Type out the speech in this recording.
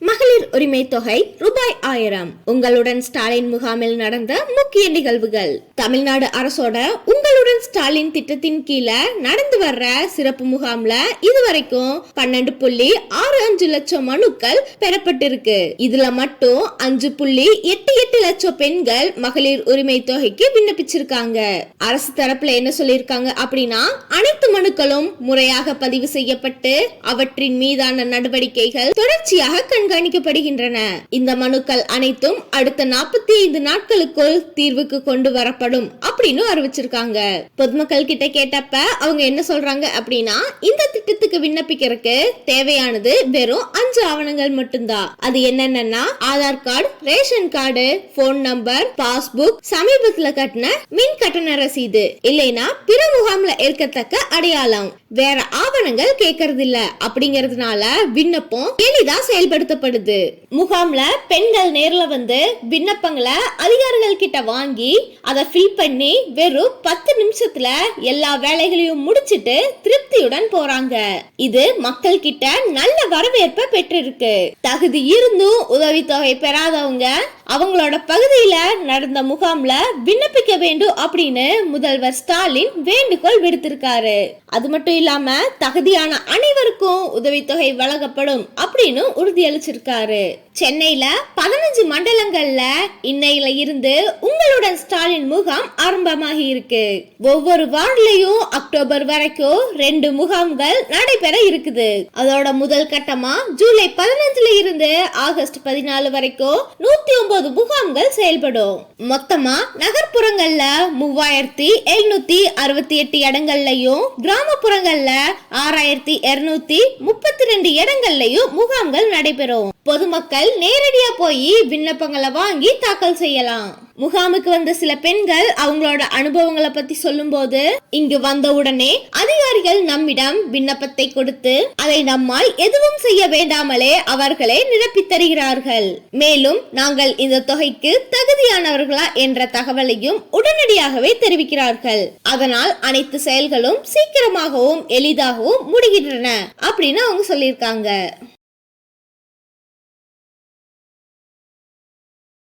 மகளிர் உரிமை தொகை ரூபாய் ஆயிரம். உங்களுடன் ஸ்டாலின் முகாமில் நடந்த முக்கிய நிகழ்வுகள். தமிழ்நாடு அரசோட உங்களுடன் ஸ்டாலின் திட்டத்தின் கீழே நடந்து வர்ற சிறப்பு முகாம்ல இதுவரைக்கும் பன்னெண்டு புள்ளி ஆறு அஞ்சு லட்சம் மனுக்கள் பெறப்பட்டிருக்கு. இதுல மட்டும் அஞ்சு புள்ளி எட்டு எட்டு லட்சம் பெண்கள் மகளிர் உரிமை தொகைக்கு விண்ணப்பிச்சிருக்காங்க. அரசு தரப்புல என்ன சொல்லியிருக்காங்க அப்படின்னா அனைத்து மனுக்களும் முறையாக பதிவு செய்யப்பட்டு அவற்றின் மீதான நடவடிக்கைகள் தொடர்ச்சியாக கண்காணிக்கப்படுகின்றன. இந்த மனுக்கள் அனைத்தும் அடுத்த நாற்பத்தி ஐந்து நாட்களுக்குள் தீர்வுக்கு கொண்டு வரப்படும் அப்படின்னு அறிவிச்சிருக்காங்க. பொதுமக்கள் கிட்ட கேட்டப்ப அவங்க என்ன சொல்றாங்க அப்படின்னா இந்த திட்டத்துக்கு விண்ணப்பிக்கிறதுக்கு தேவையானது வெறும் அஞ்சு ஆவணங்கள் மட்டும்தான். அது என்னென்னன்னா Aadhaar card ration card phone number passbook சமீபத்துல கட்டின மின் கட்டண ரசீது இல்லைனா பிற முகாம்ல இருக்கத்தக்க அடையாளம். வேற ஆவணங்கள் கேட்கறது இல்ல அப்படிங்கறதுனால விண்ணப்பம் எளிதா செயல்படுத்தப்படுது. முகாம்ல பெண்கள் நேர்ல வந்து விண்ணப்பங்களை அதிகாரிகள் கிட்ட வாங்கி அதை ஃபில் பண்ணி வெறும் பத்து நிமிஷம் நிமிஷத்துல எல்லா வேலைகளையும் முடிச்சிட்டு திருப்தியுடன் போறாங்க. இது மக்கள் கிட்ட நல்ல வரவேற்பை பெற்றிருக்கு. தகுதி இருந்தும் உதவித்தொகை பெறாதவங்க அவங்களோட பகுதியில நடந்த முகாம்ல விண்ணப்பிக்க வேண்டும் அப்படின்னு முதல்வர் ஸ்டாலின் வேண்டுகோள் விடுத்திருக்காரு. அது மட்டும் இல்லாம தகுதியான அனைவருக்கும் உதவித்தொகை வழங்கப்படும் அப்படின்னு உறுதியளிச்சிருக்காரு. சென்னையில பதினஞ்சு மண்டலங்கள்ல இன்னையில இருந்து உங்களுடன் ஸ்டாலின் முகாம் ஆரம்பமாகி இருக்கு. ஒவ்வொரு வார்டுலயும் அக்டோபர் வரைக்கும் ரெண்டு முகாம்கள் நடைபெற இருக்குது. அதோட முதல் கட்டமா ஜூலை பதினஞ்சுல இருந்து ஆகஸ்ட் பதினாலு வரைக்கும் நூத்தி ஒன்பது முகாம்கள் செயல்படும். மொத்தமா நகர்ப்புறங்கள்ல மூவாயிரத்தி எழுநூத்தி அறுபத்தி எட்டு இடங்கள்லயும் கிராமப்புறங்கள்ல ஆறாயிரத்தி இருநூத்தி முப்பத்தி ரெண்டு இடங்கள்லயும் முகாம்கள் நடைபெறும். பொதுமக்கள் நேரடியா போய் விண்ணப்பங்களை வாங்கி தாக்கல் செய்யலாம். முகாமுக்கு வந்த சில பெண்கள் அவங்களோட அனுபவங்களை பத்தி சொல்லும்போது இங்கு வந்த உடனே அதிகாரிகள் நம்மிடம் விண்ணப்பத்தை கொடுத்து அதை நம்மால் எதுவும் செய்ய வேண்டாமலே அவர்களே நிரப்பி தருகிறார்கள். மேலும் நாங்கள் இந்த தொகைக்கு தகுதியானவர்களா என்ற தகவலையும் உடனடியாகவே தெரிவிக்கிறார்கள். அதனால் அனைத்து செயல்களும் சீக்கிரமாகவும் எளிதாகவும் முடிகின்றன அப்படின்னு அவங்க சொல்லியிருக்காங்க.